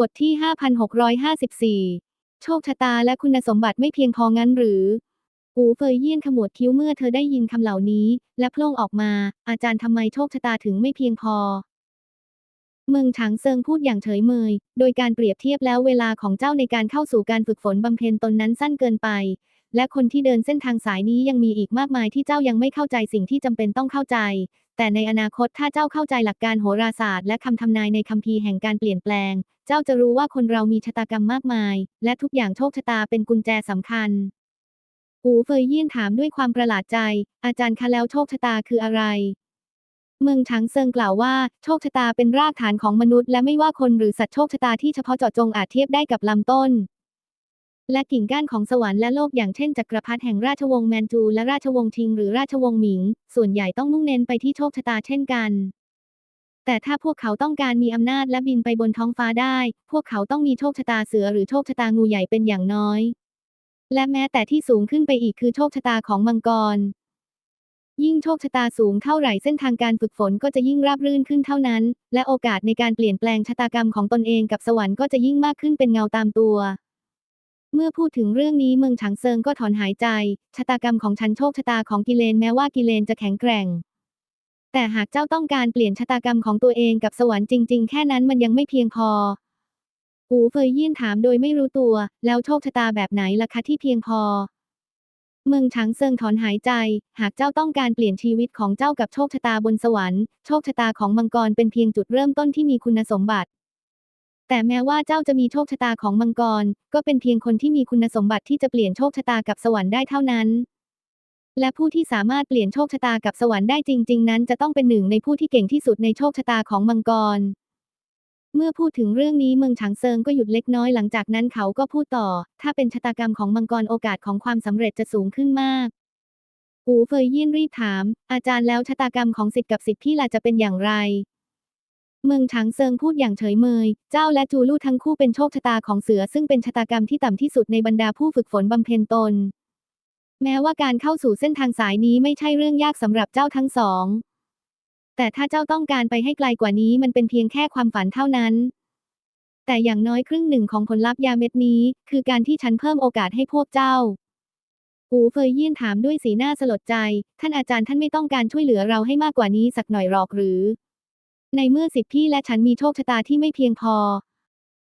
บทที่ 5654 โชคชะตาและคุณสมบัติไม่เพียงพองั้นหรืออูเฟยเยี่ยนขมวดคิ้วเมื่อเธอได้ยินคำเหล่านี้ และโพล่งออกมา อาจารย์ทำไมโชคชะตาถึงไม่เพียงพอ เมืองฉางเซิงพูดอย่างเฉยเมย โดยการเปรียบเทียบแล้วเวลาของเจ้าในการเข้าสู่การฝึกฝนบำเพ็ญตนนั้นสั้นเกินไป และคนที่เดินเส้นทางสายนี้ยังมีอีกมากมายที่เจ้ายังไม่เข้าใจสิ่งที่จำเป็นต้องเข้าใจ แต่ในอนาคตถ้าเจ้าเข้าใจหลักการโหราศาสตร์ และคำทำนายในคัมภีร์แห่งการเปลี่ยนแปลง เจ้าจะรู้ว่าคนเรามีชะตากรรมมากมาย และทุกอย่างโชคชะตาเป็นกุญแจสำคัญหูเฟยเยี่ยนถามด้วยความประหลาดใจ อาจารย์คะแล้วโชคชะตาคืออะไร เมืองฉางเซิงกล่าวว่า โชคชะตาเป็นรากฐานของมนุษย์ และไม่ว่าคนหรือสัตว์โชคชะตาที่เฉพาะเจาะจงอาจเทียบได้กับลำต้น และกิ่งก้านของสวรรค์และโลกอย่างเช่นจักรพรรดิแห่งราชวงศ์แมนจูและราชวงศ์ชิงหรือราชวงศ์หมิง ส่วนใหญ่ต้องมุ่งเน้นไปที่โชคชะตาเช่นกัน แต่ถ้าพวกเขาต้องการมีอำนาจและบินไปบนท้องฟ้าได้ พวกเขาต้องมีโชคชะตาเสือหรือโชคชะตางูใหญ่เป็นอย่างน้อย และแม้แต่ที่สูงขึ้นไปอีกคือโชคชะตาของมังกร ยิ่งโชคชะตาสูงเท่าไหร่เส้นทางการฝึกฝนก็จะยิ่งราบรื่นขึ้นเท่านั้น และโอกาสในการเปลี่ยนแปลงชะตากรรมของตนเองกับสวรรค์ก็จะยิ่งมากขึ้นเป็นเงาตามตัว เมื่อพูดถึงเรื่องนี้เมืองฉางเซิงก็ถอนหายใจ ชะตากรรมของฉันโชคชะตาของกิเลนแม้ว่ากิเลนจะแข็งแกร่ง แต่หากเจ้าต้องการเปลี่ยนชะตากรรมของตัวเองกับสวรรค์จริง ๆ แค่นั้นมันยังไม่เพียงพอ หูเฟยยี่นถามโดยไม่รู้ตัว แล้วโชคชะตาแบบไหนล่ะคะที่เพียงพอ เมืองฉางเซิงถอนหายใจ หากเจ้าต้องการเปลี่ยนชีวิตของเจ้ากับโชคชะตาบนสวรรค์ โชคชะตาของมังกรเป็นเพียงจุดเริ่มต้นที่มีคุณสมบัติ แต่แม้ว่าเจ้าจะมีโชคชะตาของมังกร ก็เป็นเพียงคนที่มีคุณสมบัติที่จะเปลี่ยนโชคชะตากับสวรรค์ได้เท่านั้น และผู้ที่สามารถเปลี่ยนโชคชะตากับสวรรค์ได้จริง ๆ นั้น จะต้องเป็นหนึ่งในผู้ที่เก่งที่สุดในโชคชะตาของมังกร เมื่อพูดถึงเรื่องนี้เมืองฉางเซิงก็หยุดเล็กน้อยหลังจากนั้นเขาก็พูดต่อ ถ้าเป็นชะตากรรมของมังกรโอกาสของความสำเร็จจะสูงขึ้นมากหูเฟยยี่นรีบถาม อาจารย์แล้วชะตากรรมของสิทธิ์กับสิทธิ์พี่ล่ะจะเป็นอย่างไร เมืองฉางเซิงพูดอย่างเฉยเมย เจ้าและจูลู่ทั้งคู่เป็นโชคชะตาของเสือซึ่งเป็นชะตากรรมที่ต่ำที่สุดในบรรดาผู้ฝึกฝนบำเพ็ญตน แม้ว่าการเข้าสู่เส้นทางสายนี้ไม่ใช่เรื่องยากสำหรับเจ้าทั้งสอง แต่ถ้าเจ้าต้องการไปให้ไกลกว่านี้มันเป็นเพียงแค่ความฝันเท่านั้น แต่อย่างน้อยครึ่งหนึ่งของผลลัพธ์ยาเม็ดนี้ คือการที่ฉันเพิ่มโอกาสให้พวกเจ้าหูเฟยยี่นถามด้วยสีหน้าสลดใจ ท่านอาจารย์ท่านไม่ต้องการช่วยเหลือเราให้มากกว่านี้สักหน่อยหรอกหรือ ในเมื่อสิทธิพี่และฉันมีโชคชะตาที่ไม่เพียงพอ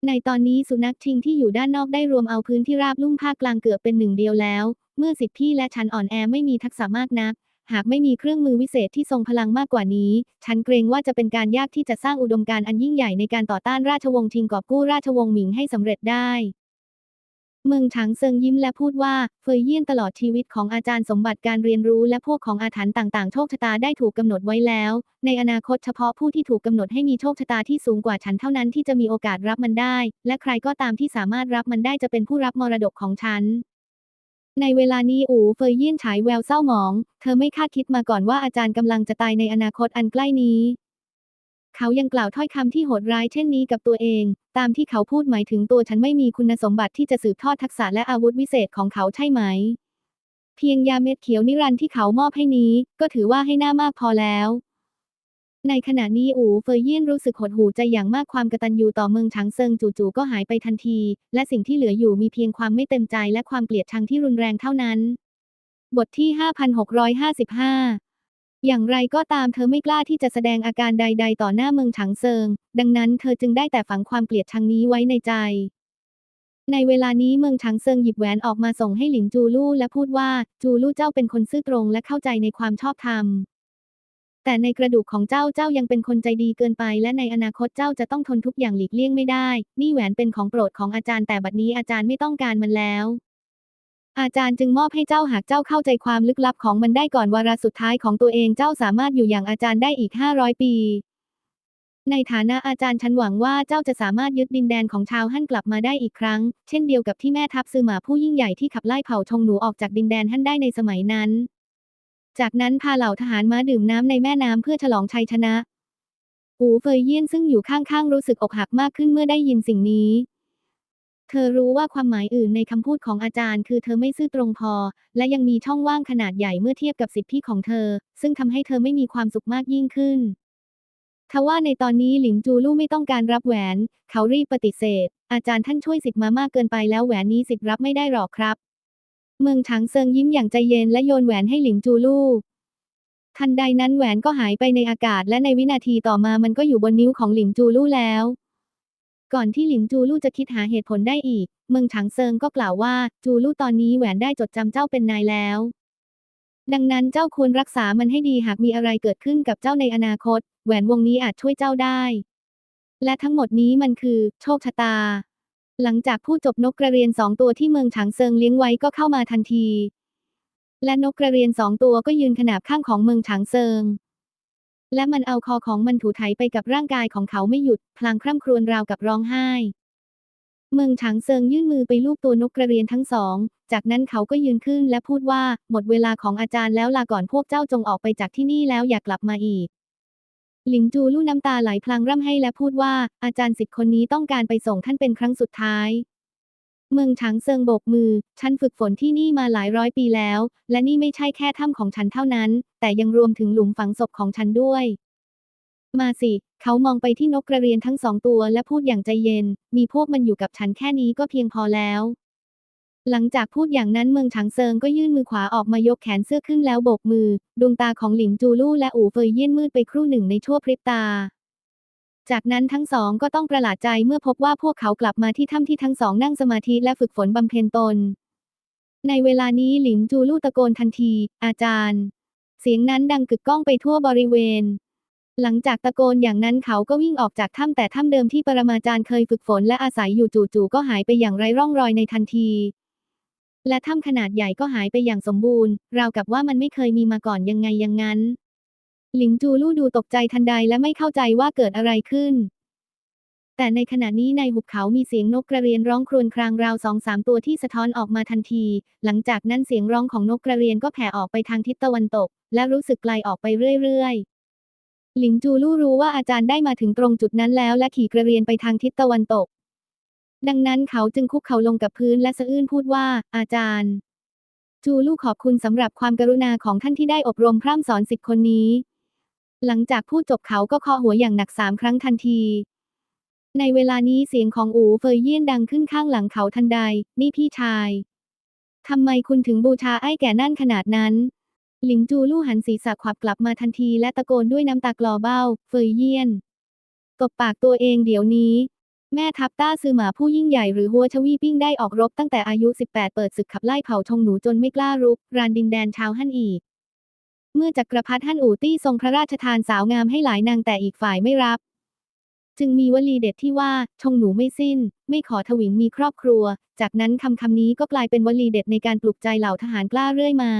ในตอนนี้สุนัขชิงที่อยู่ด้านนอกได้รวมเอาพื้นที่ราบลุ่มภาคกลางเกือบเป็นหนึ่งเดียวแล้ว เมื่อสิทธิพี่และฉันอ่อนแอไม่มีทักษะมากนัก หากไม่มีเครื่องมือวิเศษที่ทรงพลังมากกว่านี้ ฉันเกรงว่าจะเป็นการยากที่จะสร้างอุดมการณ์อันยิ่งใหญ่ในการต่อต้านราชวงศ์ชิงกอบกู้ราชวงศ์หมิงให้สำเร็จได้ เมืองฉางเซิงยิ้มและพูดว่าเฟยเยี่ยนตลอดชีวิตของอาจารย์สมบัติการเรียนรู้และพวกของอาถรรพ์ต่างๆ โชคชะตาได้ถูกกำหนดไว้แล้ว ในอนาคตเฉพาะผู้ที่ถูกกำหนดให้มีโชคชะตาที่สูงกว่าฉันเท่านั้นที่จะมีโอกาสรับมันได้ และใครก็ตามที่สามารถรับมันได้จะเป็นผู้รับมรดกของฉันในเวลานี้อูเฟยเยี่ยนฉายแววเศร้าหมอง เธอไม่คาดคิดมาก่อนว่าอาจารย์กำลังจะตายในอนาคตอันใกล้นี้ เขายังกล่าวถ้อยคำที่โหดร้ายเช่นนี้กับตัวเอง ตามที่เขาพูดหมายถึงตัวฉันไม่มีคุณสมบัติที่จะสืบทอดทักษะและอาวุธวิเศษของเขาใช่ไหม เพียงยาเม็ดเขียวนิรันดร์ที่เขามอบให้นี้ ก็ถือว่าให้หน้ามากพอแล้ว ในขณะนี้อูเฟยเยี่ยนรู้สึกหดหู่ใจอย่างมากความกตัญญูต่อเมืองฉางเซิงจู่ๆก็หายไปทันที และสิ่งที่เหลืออยู่มีเพียงความไม่เต็มใจและความเกลียดชังที่รุนแรงเท่านั้น บทที่ 5655 อย่างไรก็ตามเธอไม่กล้าที่จะแสดงอาการใด ๆ ต่อหน้าเมืองฉางเซิง ดังนั้นเธอจึงได้แต่ฝังความเกลียดชังนี้ไว้ในใจ ในเวลานี้เมืองฉางเซิงหยิบแหวนออกมาส่งให้หลินจูลู่และพูดว่า จูลู่เจ้าเป็นคนซื่อตรงและเข้าใจในความชอบธรรม แต่ในกระดูกของเจ้าเจ้ายังเป็นคนใจดีเกินไป และในอนาคตเจ้าจะต้องทนทุกอย่างหลีกเลี่ยงไม่ได้ นี่แหวนเป็นของโปรดของอาจารย์แต่บัดนี้อาจารย์ไม่ต้องการมันแล้ว อาจารย์จึงมอบให้เจ้าหากเจ้าเข้าใจความลึกลับของมันได้ก่อนวาระสุดท้ายของตัวเองเจ้าสามารถอยู่อย่างอาจารย์ได้อีก 500 ปี ในฐานะอาจารย์ฉันหวังว่าเจ้าจะสามารถยึดดินแดนของชาวฮั่นกลับมาได้อีกครั้ง เช่นเดียวกับที่แม่ทัพซือหมาผู้ยิ่งใหญ่ที่ขับไล่เผ่าชงหนูออกจากดินแดนฮั่นได้ในสมัยนั้น จากนั้นพาเหล่าทหารม้าดื่มน้ำในแม่น้ำเพื่อฉลองชัยชนะหูเฟยเยี่ยนซึ่งอยู่ข้างๆรู้สึกอกหักมากขึ้นเมื่อได้ยินสิ่งนี้ เธอรู้ว่าความหมายอื่นในคำพูดของอาจารย์ คือเธอไม่ซื่อตรงพอ และยังมีช่องว่างขนาดใหญ่เมื่อเทียบกับสิทธิของเธอ ซึ่งทำให้เธอไม่มีความสุขมากยิ่งขึ้นเทว่าในตอนนี้หลิงจูลู่ไม่ต้องการรับแหวน เขารีบปฏิเสธ อาจารย์ท่านช่วยสิทธิ์มามากเกินไปแล้วแหวนนี้สิทธิ์รับไม่ได้หรอกครับ เมืองฉางเซิงยิ้มอย่างใจเย็นและโยนแหวนให้หลิงจูลู่ทันใดนั้นแหวนก็หายไปในอากาศและในวินาทีต่อมามันก็อยู่บนนิ้วของหลิงจูลู่แล้ว ก่อนที่หลิงจูลู่จะคิดหาเหตุผลได้อีก เมืองฉางเซิงก็กล่าวว่า จูลู่ตอนนี้แหวนได้จดจำเจ้าเป็นนายแล้ว ดังนั้นเจ้าควรรักษามันให้ดีหากมีอะไรเกิดขึ้นกับเจ้าในอนาคต แหวนวงนี้อาจช่วยเจ้าได้ และทั้งหมดนี้มันคือ โชคชะตา หลังจากผู้จบนกกระเรียนสองตัวที่เมืองฉางเซิงเลี้ยงไว้ก็เข้ามาทันที และนกกระเรียนสองตัวก็ยืนขนาบข้างของเมืองฉางเซิง และมันเอาคอของมันถูไถไปกับร่างกายของเขาไม่หยุด พลางคร่ำครวญราวกับร้องไห้ เมืองฉางเซิงยื่นมือไปลูบตัวนกกระเรียนทั้งสอง จากนั้นเขาก็ยืนขึ้นและพูดว่า หมดเวลาของอาจารย์แล้วลาก่อนพวกเจ้าจงออกไปจากที่นี่แล้วอย่ากลับมาอีก หลิงจูลู่น้ำตาไหลพลางร่ำให้และพูดว่า อาจารย์สิทธิ์คนนี้ต้องการไปส่งท่านเป็นครั้งสุดท้าย เมืองฉางเซิงโบกมือ ฉันฝึกฝนที่นี่มาหลายร้อยปีแล้ว และนี่ไม่ใช่แค่ถ้ำของฉันเท่านั้น แต่ยังรวมถึงหลุมฝังศพของฉันด้วย มาสิ เขามองไปที่นกกระเรียนทั้งสองตัวและพูดอย่างใจเย็น มีพวกมันอยู่กับฉันแค่นี้ก็เพียงพอแล้ว หลังจากพูดอย่างนั้นเมืองฉางเซิงก็ยื่นมือขวาออกมายกแขนเสื้อขึ้นแล้วโบกมือ ดวงตาของหลิงจูลู่และอู่เฟยเยี่ยนมืดไปครู่หนึ่งในชั่วพริบตา จากนั้นทั้งสองก็ต้องประหลาดใจเมื่อพบว่าพวกเขากลับมาที่ถ้ำที่ทั้งสองนั่งสมาธิและฝึกฝนบำเพ็ญตน ในเวลานี้หลิงจูลู่ตะโกนทันที อาจารย์ เสียงนั้นดังกึกก้องไปทั่วบริเวณ หลังจากตะโกนอย่างนั้นเขาก็วิ่งออกจากถ้ำแต่ถ้ำเดิมที่ปรมาจารย์เคยฝึกฝนและอาศัยอยู่จู่ๆก็หายไปอย่างไร้ร่องรอยในทันที และถ้ำขนาดใหญ่ก็หายไปอย่างสมบูรณ์ ราวกับว่ามันไม่เคยมีมาก่อนยังไงอย่างนั้น หลิงจูลู่ดูตกใจทันใดและไม่เข้าใจว่าเกิดอะไรขึ้น แต่ในขณะนี้ในหุบเขามีเสียงนกกระเรียนร้องครวญครางราวสองสามตัวที่สะท้อนออกมาทันที หลังจากนั้นเสียงร้องของนกกระเรียนก็แผ่ออกไปทางทิศตะวันตก และรู้สึกไกลออกไปเรื่อยๆหลิงจูลู่รู้ว่าอาจารย์ได้มาถึงตรงจุดนั้นแล้วและขี่กระเรียนไปทางทิศตะวันตก ดังนั้นเขาจึงคุกเข่าลงกับพื้นและสะอื้นพูดว่า อาจารย์ จูลู่ขอบคุณสำหรับความกรุณาของท่านที่ได้อบรมพร่ำสอนสิทธิ์คนนี้ หลังจากพูดจบเขาก็คาะหัวอย่างหนักสามครั้งทันที ในเวลานี้เสียงของอูเฟยเยี่ยนดังขึ้นข้างหลังเขาทันใด นี่พี่ชาย ทำไมคุณถึงบูชาไอ้แก่นั่นขนาดนั้น หลิงจูลู่หันศีรษะขวับกลับมาทันทีและตะโกนด้วยน้ำตากลอเบ้า เฟยเยี่ยน ตบปากตัวเองเดี๋ยวนี้ แม่ทัพต้าซือหมาผู้ยิ่งใหญ่หรือหัวชวีปิ้งได้ออกรบตั้งแต่อายุ 18 เปิดศึกขับไล่เผ่าชงหนูจนไม่กล้ารุกรานดินแดนชาวฮั่นอีก เมื่อจักรพรรดิฮั่นอู่ตี้ทรงพระราชทานสาวงามให้หลายนางแต่อีกฝ่ายไม่รับ จึงมีวลีเด็ดที่ว่าชงหนูไม่สิ้น ไม่ขอทวินมีครอบครัว จากนั้นคำคำนี้ก็กลายเป็นวลีเด็ดในการปลุกใจเหล่าทหารกล้าเรื่อยมา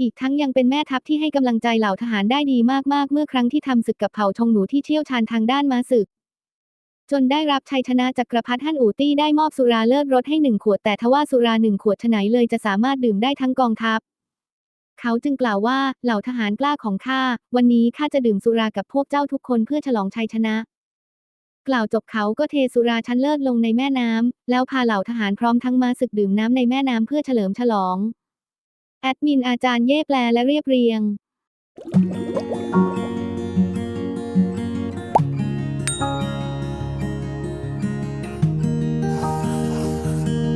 อีกทั้งยังเป็นแม่ทัพที่ให้กำลังใจเหล่าทหารได้ดีมากๆ เมื่อครั้งที่ทำศึกกับเผ่าชงหนูที่เชี่ยวชาญทางด้านม้าศึก จนได้รับชัยชนะจากกรพรรดิฮั่นอู่ตี้ได้มอบสุราเลิศรสให้หนึ่งขวดแต่ทว่าสุราหนึ่งขวดฉไหนเลยจะสามารถดื่มได้ทั้งกองทัพ เขาจึงกล่าวว่าเหล่าทหารกล้าของข้า วันนี้ข้าจะดื่มสุรากับพวกเจ้าทุกคนเพื่อฉลองชัยชนะ กล่าวจบเขาก็เทสุราชั้นเลิศลงในแม่น้ำ แล้วพาเหล่าทหารพร้อมทั้งมาศึกดื่มน้ำในแม่น้ำเพื่อเฉลิมฉลอง แอดมินอาจารย์เย่แปลและเรียบเรียง